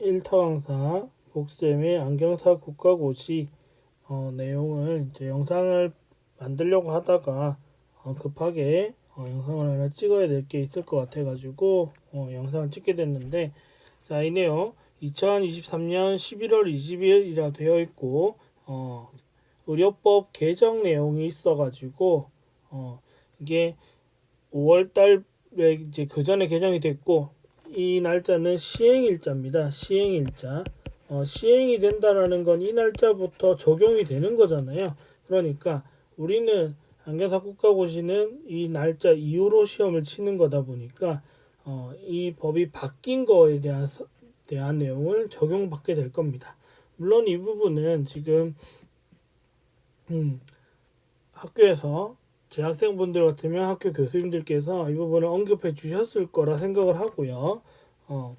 1타 강사 복쌤의 안경사 국가고시 어, 내용을 이제 영상을 만들려고 하다가 어, 급하게 어, 영상을 하나 찍어야 될 게 있을 것 같아가지고 어, 영상을 찍게 됐는데 자 이 내용 2023년 11월 20일이라 되어 있고 어, 의료법 개정 내용이 있어가지고 어, 이게 5월달에 이제 그 전에 개정이 됐고 이 날짜는 시행일자입니다. 시행일자. 어, 시행이 된다라는 건 이 날짜부터 적용이 되는 거잖아요. 그러니까 우리는 안경사 국가고시는 이 날짜 이후로 시험을 치는 거다 보니까 어, 이 법이 바뀐 거에 대한 서- 대한 내용을 적용받게 될 겁니다. 물론 이 부분은 지금 음, 학교에서 재학생분들 같으면 학교 교수님들께서 이 부분을 언급해 주셨을 거라 생각을 하고요. 어,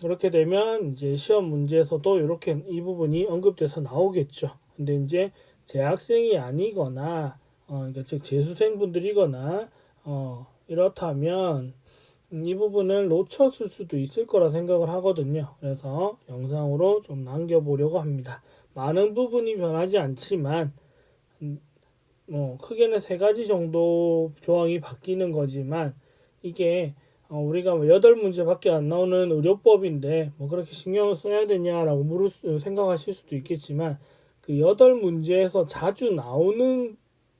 그렇게 되면 이제 시험 문제에서도 이렇게 이 부분이 언급돼서 나오겠죠. 근데 이제 재학생이 아니거나 어, 그러니까 즉 재수생분들이거나 어, 이렇다면 음, 이 부분을 놓쳤을 수도 있을 거라 생각을 하거든요. 그래서 영상으로 좀 남겨보려고 합니다. 많은 부분이 변하지 않지만 음, 뭐 크게는 세 가지 정도 조항이 바뀌는 거지만 이게 어, 우리가 뭐 여덟 문제밖에 안 나오는 의료법인데 뭐 그렇게 신경을 써야 되냐라고 물을 수, 생각하실 수도 있겠지만 그 여덟 문제에서 자주 나오는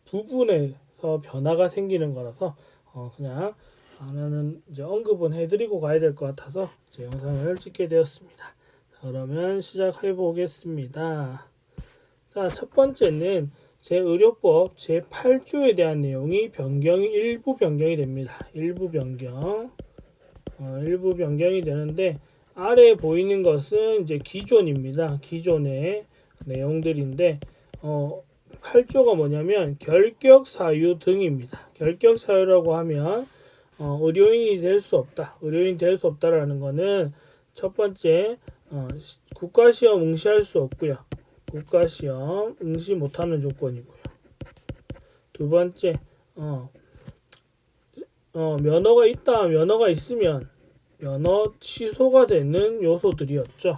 부분에서 변화가 생기는 거라서 어, 그냥 하나는 이제 언급은 해드리고 가야 될 것 같아서 제 영상을 찍게 되었습니다. 자, 그러면 시작해 보겠습니다. 자, 첫 번째는 제 의료법 제8조에 대한 내용이 변경이 일부 변경이 됩니다. 일부 변경. 어, 일부 변경이 되는데 아래에 보이는 것은 이제 기존입니다. 기존의 내용들인데 어, 8조가 뭐냐면 결격 사유 등입니다. 결격 사유라고 하면 어, 의료인이 될 수 없다. 의료인이 될수 없다라는 거는 첫 번째 어, 시- 국가시험 응시할 수 없고요. 국가시험 응시 못하는 조건이고요. 두 번째, 어, 어, 면허가 있다, 면허가 있으면 면허 취소가 되는 요소들이었죠.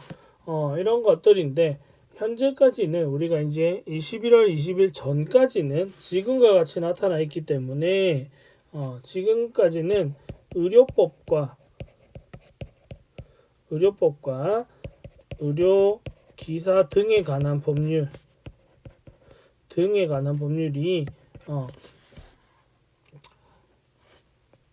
어, 이런 것들인데 현재까지는 우리가 이제 이 11월 20일 전까지는 지금과 같이 나타나 있기 때문에 어, 지금까지는 의료법과 의료법과 의료 기사 등에 관한 법률 등에 관한 법률이 어,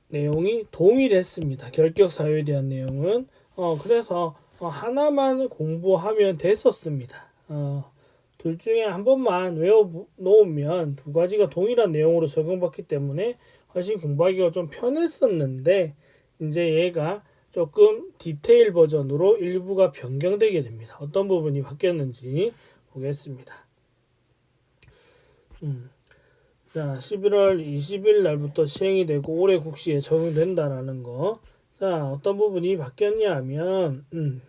내용이 동일했습니다. 결격 사유에 대한 내용은 어, 그래서 어, 하나만 공부하면 됐었습니다. 어, 둘 중에 한 번만 외워 놓으면 두 가지가 동일한 내용으로 적용받기 때문에 훨씬 공부하기가 좀 편했었는데 이제 얘가 조금 디테일 버전으로 일부가 변경되게 됩니다. 어떤 부분이 바뀌었는지 보겠습니다. 음. 자, 11월 20일 날부터 시행이 되고 올해 국시에 적용된다라는 거. 자, 어떤 부분이 바뀌었냐 하면 음.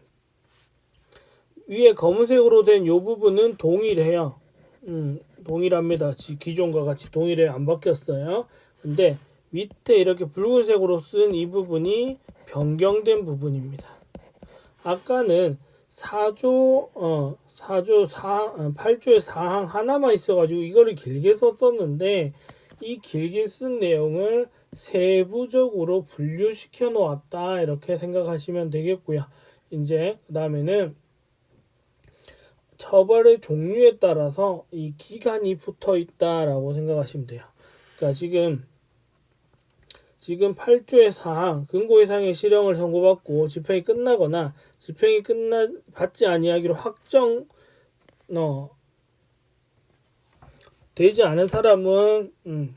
위에 검은색으로 된 요 부분은 동일해요. 음, 동일합니다. 지- 기존과 같이 동일해 안 바뀌었어요. 근데 밑에 이렇게 붉은색으로 쓴 이 부분이 변경된 부분입니다. 아까는 4조 어 4조 4 8조의 사항 하나만 있어 가지고 이거를 길게 썼었는데 이 길게 쓴 내용을 세부적으로 분류시켜 놓았다 이렇게 생각하시면 되겠고요. 이제 그 다음에는 처벌의 종류에 따라서 이 기간이 붙어 있다라고 생각하시면 돼요. 그러니까 지금 지금 8조의 사항 근고 이상의 실형을 선고받고 집행이 끝나거나 집행이 끝나 받지 아니하기로 확정 어 되지 않은 사람은 음,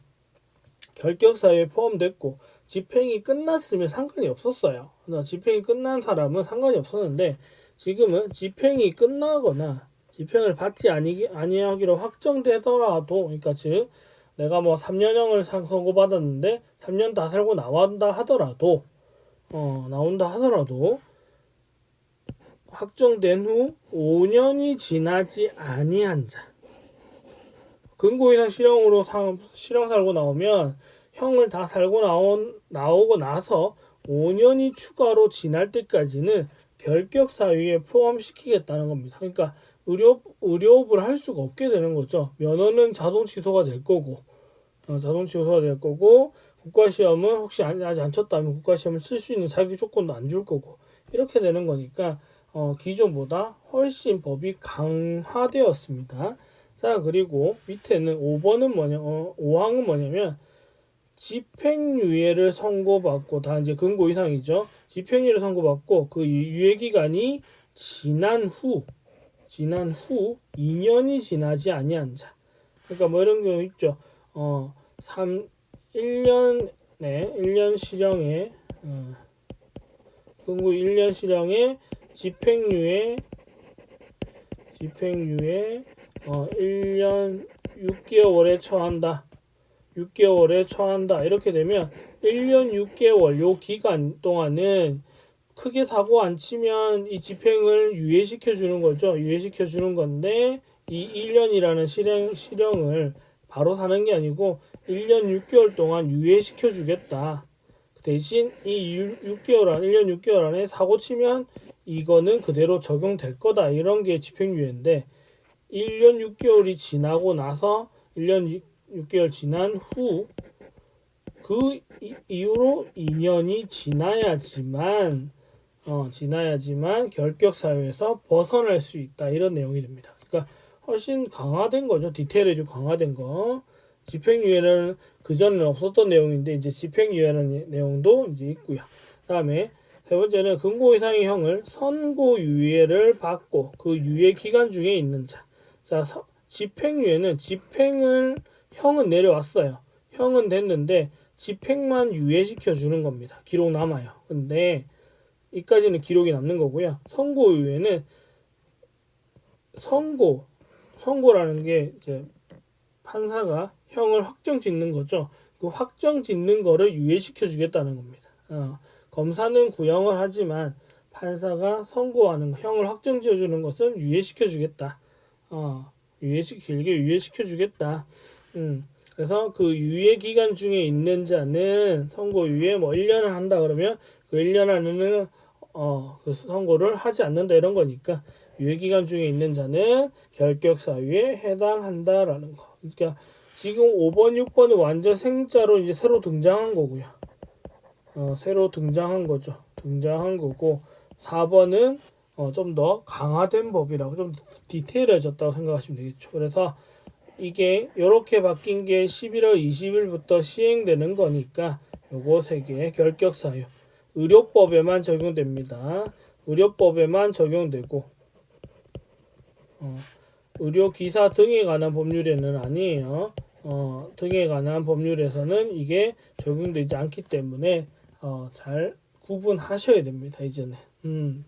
결격 사유에 포함됐고 집행이 끝났으면 상관이 없었어요. 그러나 집행이 끝난 사람은 상관이 없었는데 지금은 집행이 끝나거나 집행을 받지 아니, 아니하기로 확정되더라도 그러니까 즉 내가 뭐 3년형을 선고받았는데 3년 다 살고 나온다 하더라도 어 나온다 하더라도 확정된 후 5년이 지나지 아니한 자 근고 이상 실형으로 상, 실형 살고 나오면 형을 다 살고 나온 나오고 나서 5년이 추가로 지날 때까지는 결격 사유에 포함시키겠다는 겁니다. 그러니까 의료 의료업을 할 수가 없게 되는 거죠. 면허는 자동 취소가 될 거고 어, 자동 취소가 될 거고 국가 시험은 혹시 안- 아직 안 쳤다면 국가 시험을 칠 수 있는 자기 조건도 안 줄 거고 이렇게 되는 거니까 어, 기존보다 훨씬 법이 강화되었습니다. 자 그리고 밑에는 5번은 뭐냐 어, 5항은 뭐냐면 집행유예를 선고받고 다 이제 근고 이상이죠. 집행유예를 선고받고 그 유예 기간이 지난 후 지난 후 2년이 지나지 아니한 자. 그러니까 뭐 이런 경우 있죠. 어, 3 1년에 1년 실형에 어, 근고 1년 실형에 집행유예 집행유예 어, 1년 6개월에 처한다. 6개월에 처한다. 이렇게 되면 1년 6개월 요 기간 동안은 크게 사고 안 치면 이 집행을 유예시켜 주는 거죠. 유예시켜 주는 건데 이 1년이라는 실형 실형을 바로 사는 게 아니고 1년 6개월 동안 유예시켜 주겠다. 대신 이 6, 개월 안, 1년 6개월 안에 사고 치면 이거는 그대로 적용될 거다. 이런 게 집행유예인데 1년 6개월이 지나고 나서 1년 6, 개월 지난 후 그 이후로 2년이 지나야지만 어, 지나야지만 결격 사유에서 벗어날 수 있다 이런 내용이 됩니다. 그러니까 훨씬 강화된 거죠. 디테일이 좀 강화된 거. 집행유예는 그 전에는 없었던 내용인데 이제 집행유예라는 내용도 이제 있고요. 그다음에 세 번째는 근고 이상의 형을 선고유예를 받고 그 유예 기간 중에 있는 자. 자, 서- 집행유예는 집행을 형은 내려왔어요. 형은 됐는데 집행만 유예시켜 주는 겁니다. 기록 남아요. 근데 이까지는 기록이 남는 거고요. 선고유예는 선고 선고라는 게 이제 판사가 형을 확정 짓는 거죠. 그 확정 짓는 거를 유예시켜 주겠다는 겁니다. 어, 검사는 구형을 하지만 판사가 선고하는 거, 형을 확정 지어 주는 것은 유예시켜 주겠다. 어, 유예시 길게 유예시켜 주겠다. 음. 그래서 그 유예 기간 중에 있는 자는 선고 유예 뭐 1년을 한다 그러면 그 1년 안에는 어, 그 선고를 하지 않는다 이런 거니까 유예 기간 중에 있는 자는 결격 사유에 해당한다라는 거. 그러니까 지금 5번, 6번은 완전 생자로 이제 새로 등장한 거고요. 어, 새로 등장한 거죠. 등장한 거고 4번은 어, 좀 더 강화된 법이라고 좀 디테일해졌다고 생각하시면 되겠죠. 그래서 이게 이렇게 바뀐 게 11월 20일부터 시행되는 거니까 요거 세개 결격 사유 의료법에만 적용됩니다. 의료법에만 적용되고 어, 의료 기사 등에 관한 법률에는 아니에요. 어, 등에 관한 법률에서는 이게 적용되지 않기 때문에 어, 잘 구분하셔야 됩니다. 이제는 음,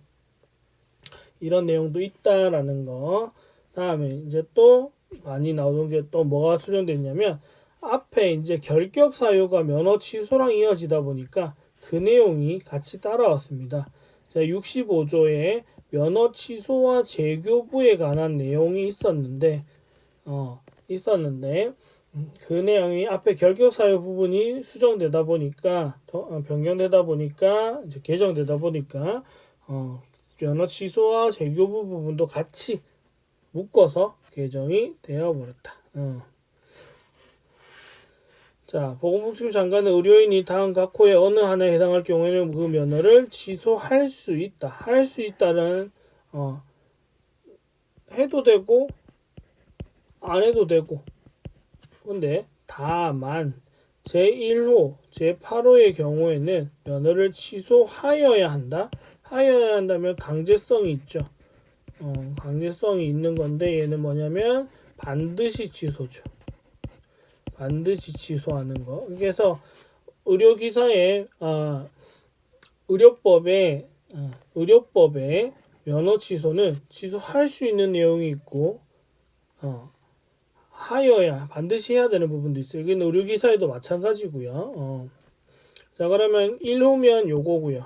이런 내용도 있다라는 거. 다음에 이제 또 많이 나오는 게 또 뭐가 수정됐냐면 앞에 이제 결격 사유가 면허 취소랑 이어지다 보니까 그 내용이 같이 따라왔습니다. 자, 65조에 면허 취소와 재교부에 관한 내용이 있었는데 어, 있었는데 음, 그 내용이 앞에 결격 사유 부분이 수정되다 보니까 더- 어, 변경되다 보니까 이제 개정되다 보니까 어, 면허 취소와 재교부 부분도 같이 묶어서 개정이 되어 버렸다. 어. 자, 보건복지부 장관은 의료인이 다음 각 호의 어느 하나에 해당할 경우에는 그 면허를 취소할 수 있다. 할 수 있다는 어, 해도 되고 안 해도 되고. 근데 다만 제1호, 제8호의 경우에는 면허를 취소하여야 한다. 하여야 한다면 강제성이 있죠. 어, 강제성이 있는 건데 얘는 뭐냐면 반드시 취소죠. 반드시 취소하는 거. 그래서 의료기사에 아, 의료법에 아, 의료법에 면허 취소는 취소할 수 있는 내용이 있고 어, 하여야 반드시 해야 되는 부분도 있어요. 이건 의료기사에도 마찬가지고요. 어. 자 그러면 1호면 요거고요.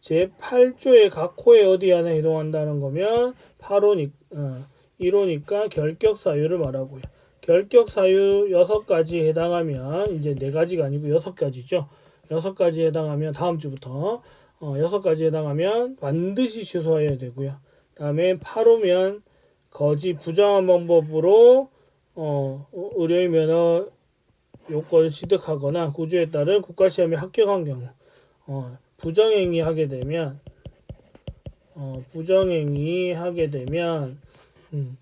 제 8조의 각 호에 어디 하나 해당한다는 거면 8호니 어, 1호니까 결격 사유를 말하고요. 결격 사유 6가지 해당하면 이제 4가지가 아니고 6가지죠. 여섯 가지에 해당하면 다음 주부터 어, 여섯 가지에 해당하면 반드시 취소해야 되고요. 다음에 8호면 거짓 부정한 방법으로 어, 의료인 면허 요건을 취득하거나 구조에 따른 국가시험에 합격한 경우 어, 부정행위 하게 되면 어, 부정행위 하게 되면 음,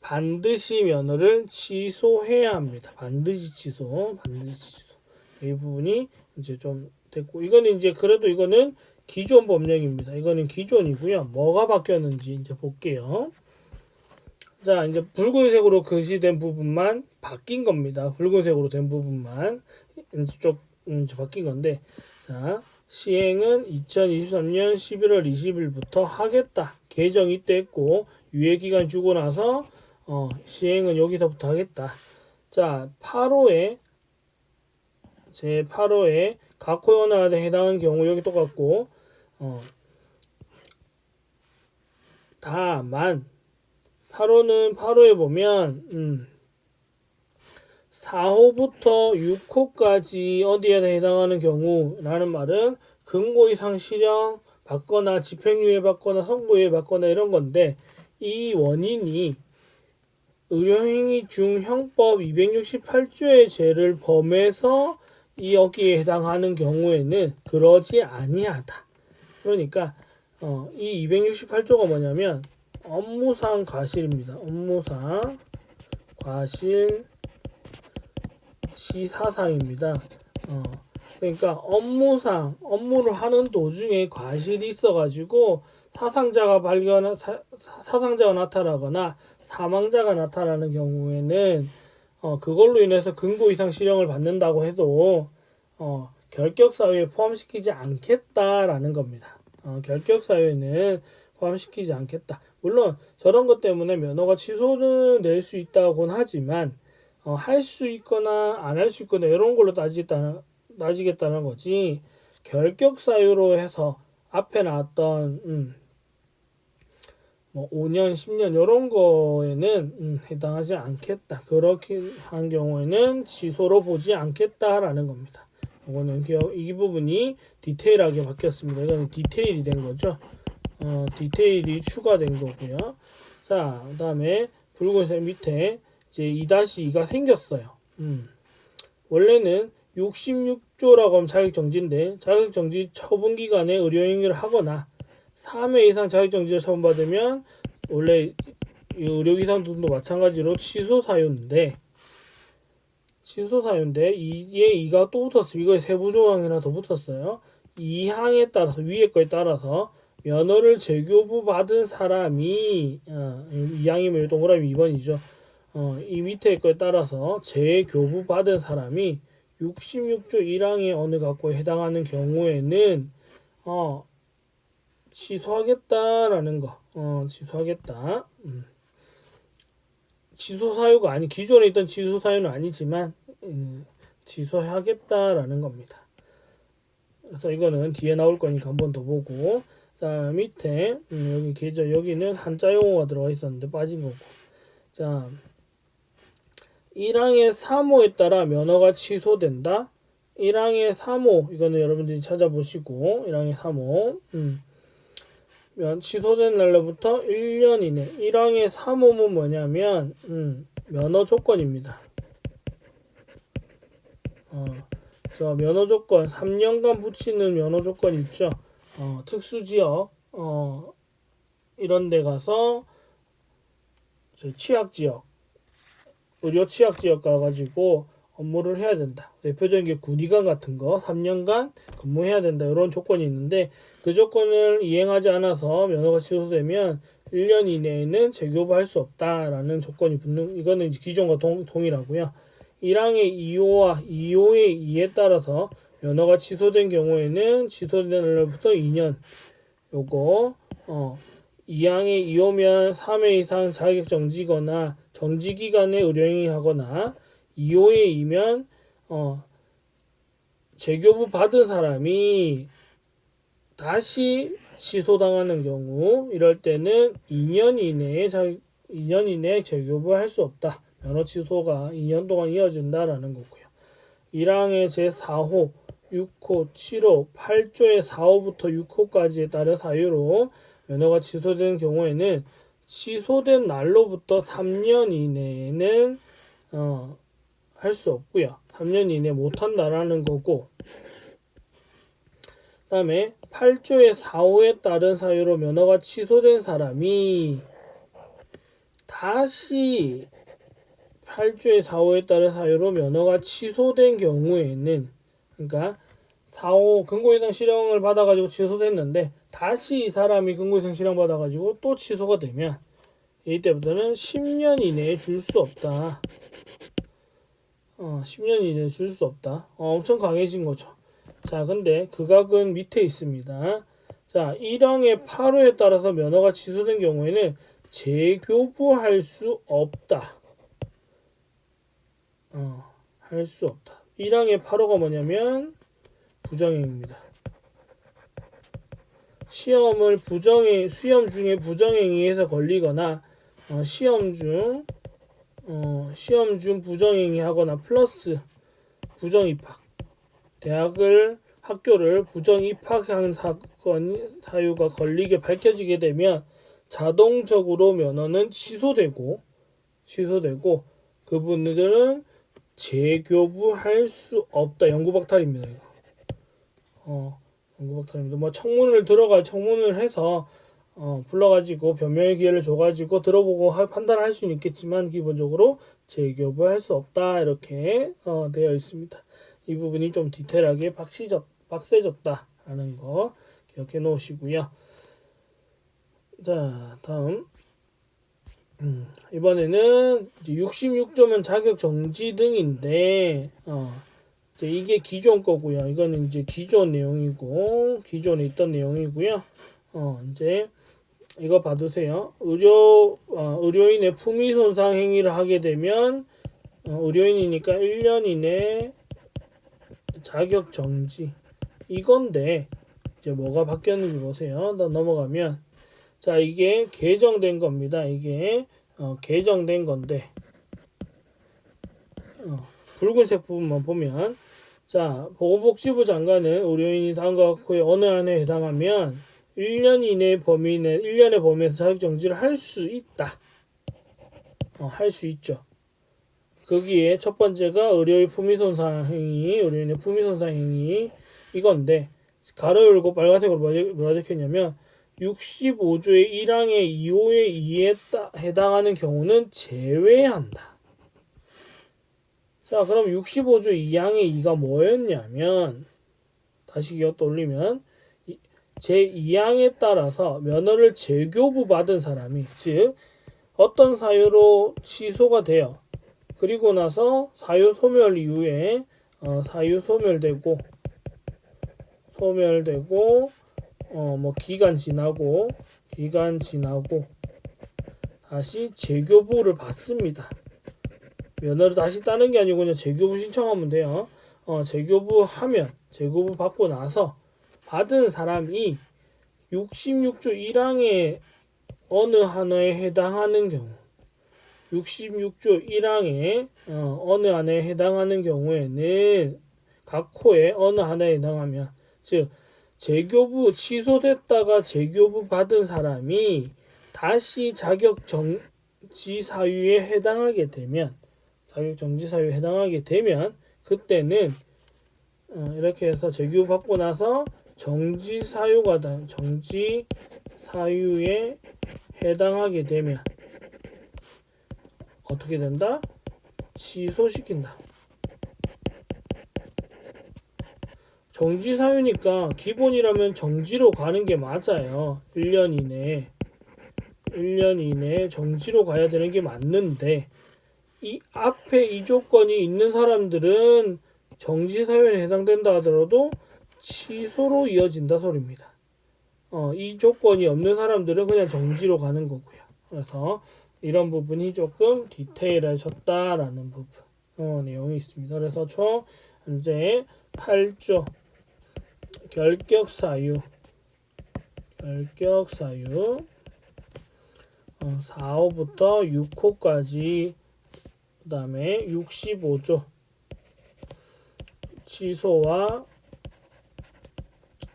반드시 면허를 취소해야 합니다. 반드시 취소, 반드시 취소. 이 부분이 이제 좀 됐고 이거는 이제 그래도 이거는 기존 법령입니다. 이거는 기존이고요. 뭐가 바뀌었는지 이제 볼게요. 자, 이제 붉은색으로 글씨된 부분만 바뀐 겁니다. 붉은색으로 된 부분만 쪽 음, 바뀐 건데, 자, 시행은 2023년 11월 20일부터 하겠다. 개정이 됐고 유예 기간 주고 나서 어, 시행은 여기서부터 하겠다. 자, 8호에 제 8호에 각호연화에 해당하는 경우 여기 똑같고 어, 다만 8호는 8호에 보면 음, 4호부터 6호까지 어디에 해당하는 경우라는 말은 근고 이상 실형 받거나 집행유예 받거나 선고유예 받거나 이런 건데 이 원인이 의료행위 중 형법 268조의 죄를 범해서 이 여기에 해당하는 경우에는 그러지 아니하다. 그러니까 어, 이 268조가 뭐냐면 업무상 과실입니다. 업무상 과실 치사상입니다. 어, 그러니까 업무상 업무를 하는 도중에 과실이 있어가지고 사상자가 발견 사, 사상자가 나타나거나 사망자가 나타나는 경우에는 어, 그걸로 인해서 근고 이상 실형을 받는다고 해도 어, 결격 사유에 포함시키지 않겠다라는 겁니다. 어, 결격 사유에는 포함시키지 않겠다. 물론 저런 것 때문에 면허가 취소는 낼 수 있다고는 하지만 어, 할 수 있거나 안 할 수 있거나 이런 걸로 따지겠다는 따지겠다는 거지 결격 사유로 해서 앞에 나왔던 음, 뭐 5년, 10년 이런 거에는 음, 해당하지 않겠다. 그렇게 한 경우에는 취소로 보지 않겠다라는 겁니다. 이거는 기억, 이 부분이 디테일하게 바뀌었습니다. 이거는 디테일이 된 거죠. 어, 디테일이 추가된 거고요. 자, 그 다음에 붉은색 밑에 이제 2-2가 생겼어요. 음. 원래는 66조라고 하면 자격정지인데 자격정지 처분 기간에 의료행위를 하거나 3회 이상 자격정지를 처분받으면 원래 이 의료기상 등도 마찬가지로 취소 사유인데 취소 사유인데 이에 이가 또 붙었어요. 이거에 세부 조항이나 더 붙었어요. 이 항에 따라서 위에 거에 따라서 면허를 재교부 받은 사람이 어, 이 항이면 동그라미 2번이죠. 어, 이 밑에 거에 따라서 재교부 받은 사람이 66조 1항의 어느 갖고 해당하는 경우에는 어, 취소하겠다라는 거. 어, 취소하겠다. 음. 취소 사유가 아니 기존에 있던 취소 사유는 아니지만 음, 취소하겠다라는 겁니다. 그래서 이거는 뒤에 나올 거니까 한 번 더 보고 자 밑에 음, 여기 계좌 여기는 한자 용어가 들어가 있었는데 빠진 거고 자 1항의 3호에 따라 면허가 취소된다. 1항의 3호 이거는 여러분들이 찾아보시고 1항의 3호 음. 면 취소된 날로부터 1년 이내 1항의 3호는 뭐냐면 음, 면허 조건입니다. 어, 저 면허 조건 3년간 붙이는 면허 조건 있죠. 어, 특수 지역 어, 이런 데 가서 저 취약 지역 의료 취약 지역 가가지고 업무를 해야 된다. 대표적인 게 군의관 같은 거 3년간 근무해야 된다. 이런 조건이 있는데 그 조건을 이행하지 않아서 면허가 취소되면 1년 이내에는 재교부할 수 없다라는 조건이 붙는 이거는 기존과 동, 동일하고요. 1항의 2호와 2호의 2에 따라서 면허가 취소된 경우에는 취소된 날로부터 2년 요거 어 2항의 2호면 3회 이상 자격 정지거나 정지 기간에 의료행위 하거나 2호에 2면 어 재교부 받은 사람이 다시 취소당하는 경우 이럴 때는 2년 이내에 자 2년 이내에 재교부할 수 없다. 면허 취소가 2년 동안 이어진다라는 거고요. 1항의 제4호 6호, 7호, 8조의 4호부터 6호까지에 따른 사유로 면허가 취소된 경우에는 취소된 날로부터 3년 이내에는 어, 할 수 없고요. 3년 이내 못 한다라는 거고. 그 다음에 8조의 4호에 따른 사유로 면허가 취소된 사람이 다시 8조의 4호에 따른 사유로 면허가 취소된 경우에는 그러니까 4호 근고이상 실형을 받아가지고 취소됐는데 다시 이 사람이 근고이상 실형 받아가지고 또 취소가 되면 이때부터는 10년 이내에 줄 수 없다. 어, 10년 이내에 줄 수 없다. 어, 엄청 강해진 거죠. 자, 근데 극악은 밑에 있습니다. 자, 1항의 8호에 따라서 면허가 취소된 경우에는 재교부할 수 없다. 어, 할 수 없다. 1항의 8호가 뭐냐면 부정행입니다. 시험을 부정행 시험 중에 부정행위에서 걸리거나 어, 시험 중 어, 시험 중 부정행위 하거나 플러스 부정 입학 대학을 학교를 부정 입학한 사건 사유가 걸리게 밝혀지게 되면 자동적으로 면허는 취소되고 취소되고 그분들은 재교부 할 수 없다. 연구 박탈입니다. 이거. 어, 연구 박탈입니다. 뭐 청문을 들어가 청문을 해서 어, 불러가지고 변명의 기회를 줘가지고 들어보고 하- 판단할 수는 있겠지만 기본적으로 재교부 할 수 없다 이렇게 어, 되어 있습니다. 이 부분이 좀 디테일하게 박시졌, 빡세졌다라는 거 기억해 놓으시고요. 자 다음 음, 이번에는 이제 66조면 자격 정지 등인데 어, 이게 기존 거고요. 이거는 이제 기존 내용이고 기존에 있던 내용이고요. 어, 이제 이거 봐두세요. 의료 어, 의료인의 품위 손상 행위를 하게 되면 어, 의료인이니까 1년 이내 자격 정지 이건데 이제 뭐가 바뀌었는지 보세요. 더 넘어가면 자 이게 개정된 겁니다. 이게 어, 개정된 건데 어, 붉은색 부분만 보면 자 보건복지부 장관은 의료인이 다음과 같고의 어느 안에 해당하면 1년 이내 범위 내 1년의 범위에서 자격 정지를 할 수 있다. 어, 할 수 있죠. 거기에 첫 번째가 의료의 품위 손상 행위, 의료인의 품위 손상 행위 이건데 가로 열고 빨간색으로 뭐라 적혔냐면 65조의 1항의 2호의 2에 따, 해당하는 경우는 제외한다. 자, 그럼 65조 2항의 2가 뭐였냐면 다시 기억 떠올리면 이- 제 2항에 따라서 면허를 재교부 받은 사람이 즉 어떤 사유로 취소가 돼요. 그리고 나서 사유 소멸 이후에 어, 사유 소멸되고 소멸되고 어 뭐 기간 지나고 기간 지나고 다시 재교부를 받습니다. 면허를 다시 따는 게 아니고 그냥 재교부 신청하면 돼요. 어 재교부 하면 재교부 받고 나서 받은 사람이 66조 1항의 어느 하나에 해당하는 경우 66조 1항에 어, 어느 안에 해당하는 경우에는 각 호에 어느 하나에 해당하면 즉 재교부 취소됐다가 재교부 받은 사람이 다시 자격 정지 사유에 해당하게 되면 자격 정지 사유에 해당하게 되면 그때는 어, 이렇게 해서 재교부 받고 나서 정지 사유가 다 정지 사유에 해당하게 되면 어떻게 된다? 취소시킨다. 정지 사유니까 기본이라면 정지로 가는 게 맞아요. 1년 이내에. 1년 이내에 정지로 가야 되는 게 맞는데 이 앞에 이 조건이 있는 사람들은 정지 사유에 해당된다 하더라도 취소로 이어진다 소리입니다. 어, 이 조건이 없는 사람들은 그냥 정지로 가는 거고요. 그래서 이런 부분이 조금 디테일해졌다라는 부분 어, 내용이 있습니다. 그래서 총 현재 8조 결격 사유 결격 사유 어, 4호부터 6호까지 그 다음에 65조 취소와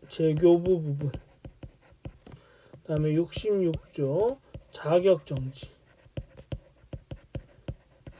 재교부 부분. 그 다음에 66조 자격정지.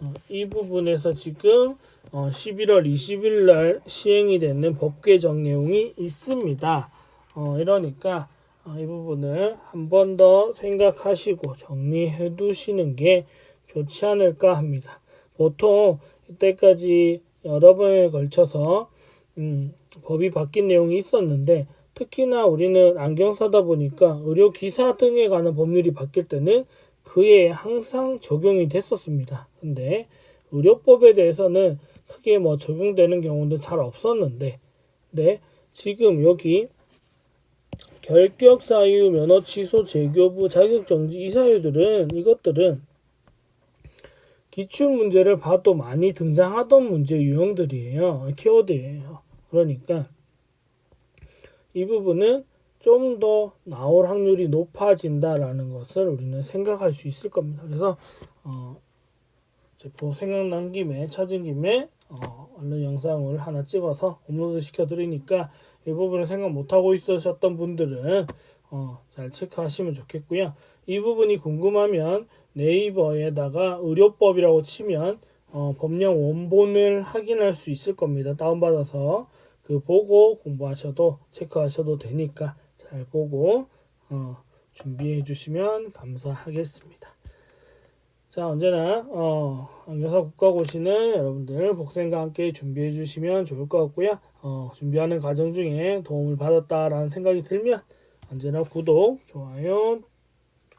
어, 이 부분에서 지금 어, 11월 20일 날 시행이 되는 법 개정 내용이 있습니다. 어, 이러니까 어, 이 부분을 한 번 더 생각하시고 정리해 두시는 게 좋지 않을까 합니다. 보통 이때까지 여러 번에 걸쳐서 음, 법이 바뀐 내용이 있었는데 특히나 우리는 안경사다 보니까 의료 기사 등에 관한 법률이 바뀔 때는 그에 항상 적용이 됐었습니다. 근데 의료법에 대해서는 크게 뭐 적용되는 경우도 잘 없었는데, 네 지금 여기 결격 사유, 면허 취소, 재교부, 자격 정지 이 사유들은 이것들은 기출 문제를 봐도 많이 등장하던 문제 유형들이에요. 키워드예요. 그러니까 이 부분은 좀 더 나올 확률이 높아진다라는 것을 우리는 생각할 수 있을 겁니다. 그래서 어, 이 제뭐 생각난 김에 찾은 김에 어, 얼른 영상을 하나 찍어서 업로드 시켜드리니까 이 부분을 생각 못하고 있으셨던 분들은 어, 잘 체크하시면 좋겠고요. 이 부분이 궁금하면 네이버에다가 의료법이라고 치면 어, 법령 원본을 확인할 수 있을 겁니다. 다운받아서 그 보고 공부하셔도 체크하셔도 되니까 잘 보고 어, 준비해 주시면 감사하겠습니다. 자 언제나 어, 안경사 국가고시는 여러분들 복생과 함께 준비해 주시면 좋을 것 같고요. 어, 준비하는 과정 중에 도움을 받았다라는 생각이 들면 언제나 구독, 좋아요,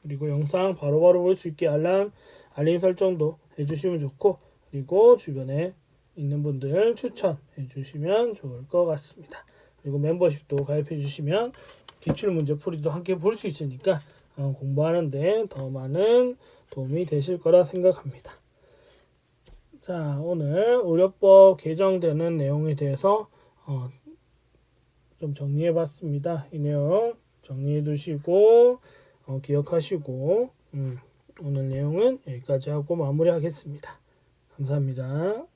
그리고 영상 바로바로 볼 수 있게 알람, 알림 설정도 해주시면 좋고 그리고 주변에 있는 분들 추천해 주시면 좋을 것 같습니다. 그리고 멤버십도 가입해 주시면 기출 문제 풀이도 함께 볼 수 있으니까 어, 공부하는데 더 많은 도움이 되실 거라 생각합니다. 자, 오늘 의료법 개정되는 내용에 대해서 어, 좀 정리해 봤습니다. 이 내용 정리해 두시고 어, 기억하시고 음, 오늘 내용은 여기까지 하고 마무리하겠습니다. 감사합니다.